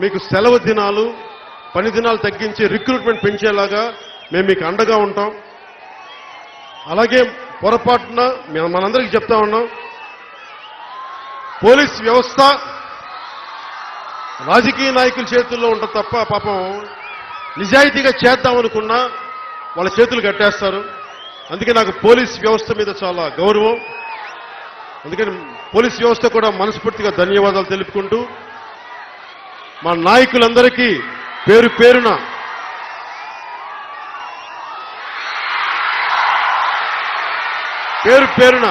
మీకు సెలవు దినాలు పని దినాలు తగ్గించి రిక్రూట్మెంట్ పెంచేలాగా మేము మీకు అండగా ఉంటాం. అలాగే పొరపాటున మేము మనందరికీ చెప్తా ఉన్నాం. పోలీస్ వ్యవస్థ రాజకీయ నాయకుల చేతుల్లో ఉంటుంది తప్ప పాపం నిజాయితీగా చేద్దామనుకున్నా వాళ్ళ చేతులు కట్టేస్తారు. అందుకే నాకు పోలీస్ వ్యవస్థ మీద చాలా గౌరవం. అందుకని పోలీస్ వ్యవస్థ కూడా మనస్ఫూర్తిగా ధన్యవాదాలు తెలుపుకుంటూ మా నాయకులందరికీ పేరు పేరున పేరు పేరున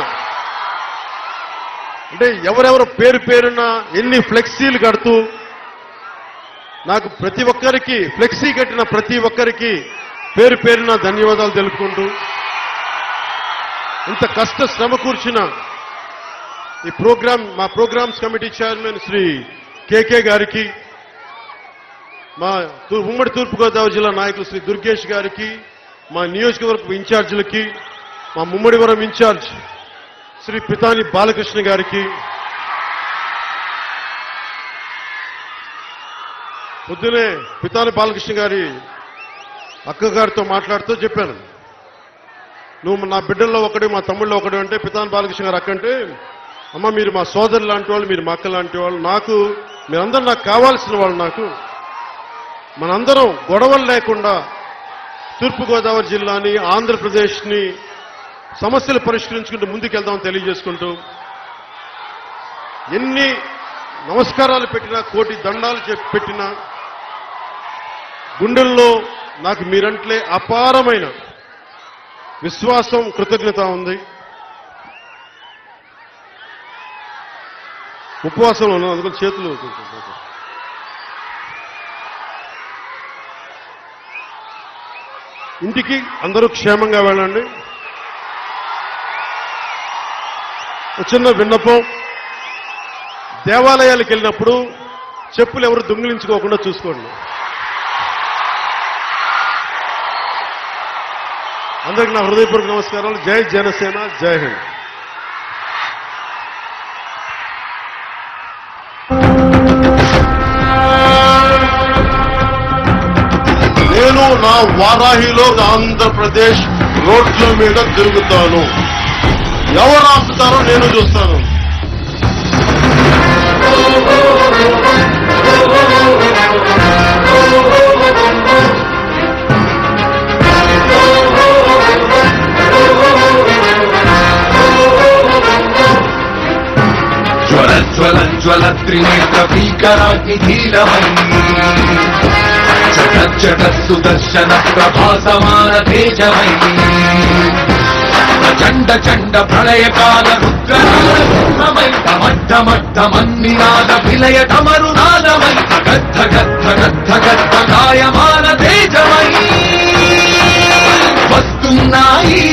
అంటే ఎవరెవరు పేరు పేరున ఎన్ని ఫ్లెక్సీలు కడుతూ నాకు ప్రతి ఒక్కరికి ఫ్లెక్సీ కట్టిన ప్రతి ఒక్కరికి పేరు పేరున ధన్యవాదాలు తెలుపుకుంటూ ఇంత కష్ట శ్రమ కూర్చిన ఈ ప్రోగ్రామ్ మా programmes committee chairman Shri KK గారికి మా ఉమ్మడి తూర్పుగోదావరి జిల్లా నాయకులు శ్రీ దుర్గేష్ గారికి మా నియోజకవర్గ ఇన్ఛార్జీలకి మా ముమ్మడివరం ఇన్ఛార్జ్ శ్రీ పితాని బాలకృష్ణ గారికి పొద్దునే పితాని బాలకృష్ణ గారి అక్కగారితో మాట్లాడుతూ చెప్పాను. నువ్వు నా బిడ్డల్లో ఒకటి మా తమ్ముళ్ళు ఒకటి అంటే పితాని బాలకృష్ణ గారు అక్కంటే అమ్మ మీరు మా సోదరు లాంటి వాళ్ళు మీరు మా అక్క లాంటి వాళ్ళు నాకు మీరందరూ నాకు కావాల్సిన వాళ్ళు నాకు. మనందరం గొడవలు లేకుండా తూర్పుగోదావరి జిల్లాని ఆంధ్రప్రదేశ్ని సమస్యలు పరిష్కరించుకుంటూ ముందుకెళ్దామని తెలియజేసుకుంటూ ఎన్ని నమస్కారాలు పెట్టినా కోటి దండాలు పెట్టినా గుండెల్లో నాకు మీరంట్లే అపారమైన విశ్వాసం కృతజ్ఞత ఉంది. ఉపవాసంలో ఉన్నాం అందుకని చేతులు ఇంటికి అందరూ క్షేమంగా వెళ్ళండి. చిన్న విన్నపం. దేవాలయాలకు వెళ్ళినప్పుడు చెప్పులు ఎవరు దొంగిలించుకోకుండా చూసుకోండి. అందరికి నా హృదయపూర్వక నమస్కారాలు. జై జనసేన జై హింద్. నా వారాహిలో ఆంధ్రప్రదేశ్ రోడ్ల మీద తిరుగుతాను. ఎవరు ఆపుతారో నేను చూస్తాను. జ్వల జ్వల జ్వల త్రినేత్ర భీకరాగ్ని ధీరమై చట సుదర్శన ప్రభాసమాన తేజమై. ప్రచండ చండ ప్రళయకాల రుద్రమై టమడ్డమడ్డమన్నినాద విలయ తమరునాదమై గద్ధ గద్ధ గద్ధ గద్ధ గాయమాన తేజమై. వస్తున్నాయి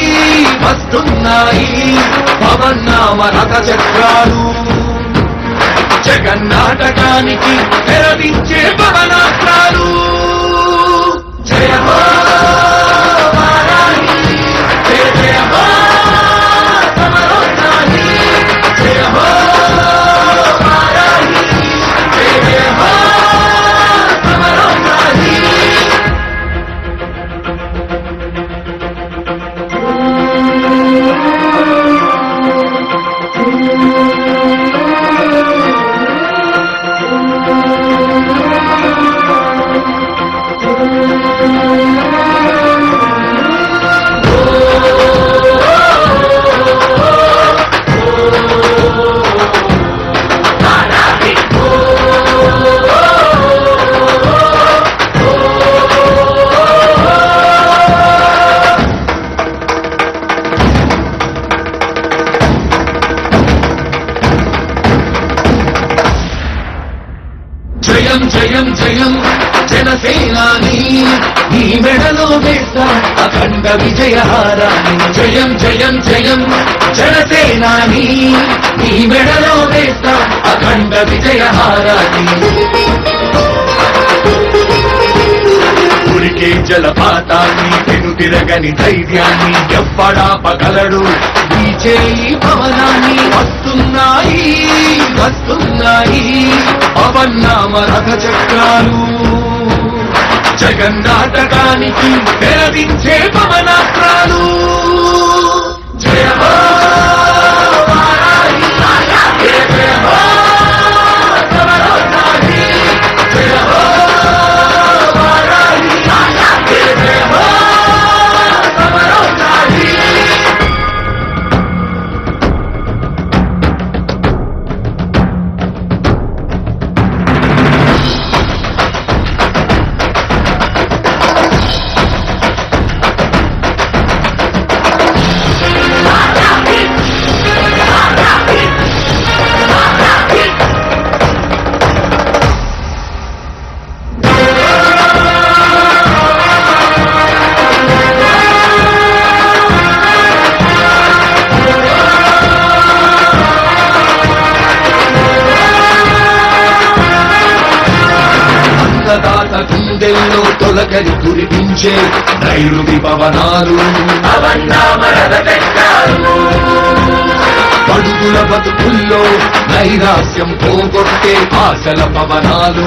వస్తున్నాయి పవన్నామ రథ చక్రాలు జగన్నాటకానికి తెరవించే జయం జనసేనాని. నీ మెడలో వేస్తా అఖండ విజయహారాన్ని. జయం జయం జయం జనసేనాని. నీ మెడలో వేస్తా అఖండ విజయహారాన్ని. ఉరికే జలపాతాన్ని వెను తిరగని ధైర్యాన్ని ఎవ్వడాపగలడు ఈ చేయి పవనాన్ని వస్తున్నాయి వస్తున్నాయి. పవన్నామ రథ చక్రాలు జగన్నాటకానికి తెరదించే పవనాత్రాలు గుండెల్లో తొలకరి కురిపించే నైరుతి పవనాలు. పడుగుల బతుకుల్లో నైరాస్యం పోగొట్టే ఆశల పవనాలు.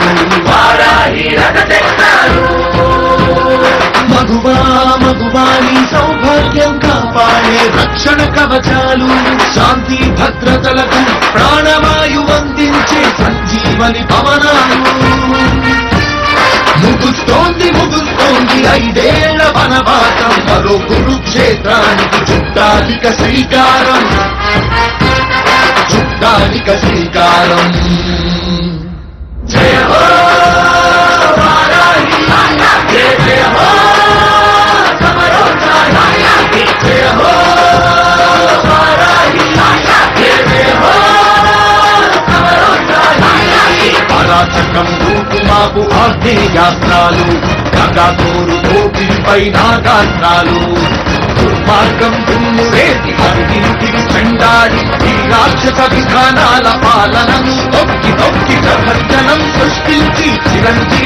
మగువా మగువాని సౌభాగ్యం కాపాడే రక్షణ కవచాలు. శాంతి భద్రతలకు ప్రాణవాయు అందించే సంజీవని పవనాలు. ముగుస్తోంది ఐదేళ్ళ వనవాసం మరో కురుక్షేత్రానికి చుట్టాలిక శ్రీకారం. చుట్టాలిక శ్రీకారం. జయ ఆగ్నేయాస్త్రాలు గంగాతోరు గోపిపై నాగాస్త్రాలు దుర్మార్గం దుమ్ము రేసి అవినీతిని చెండాడి ఈ రాక్షస విధానాల పాలనను తొక్కి తొక్కి ప్రపంచనం సృష్టించి చిరంజీవమై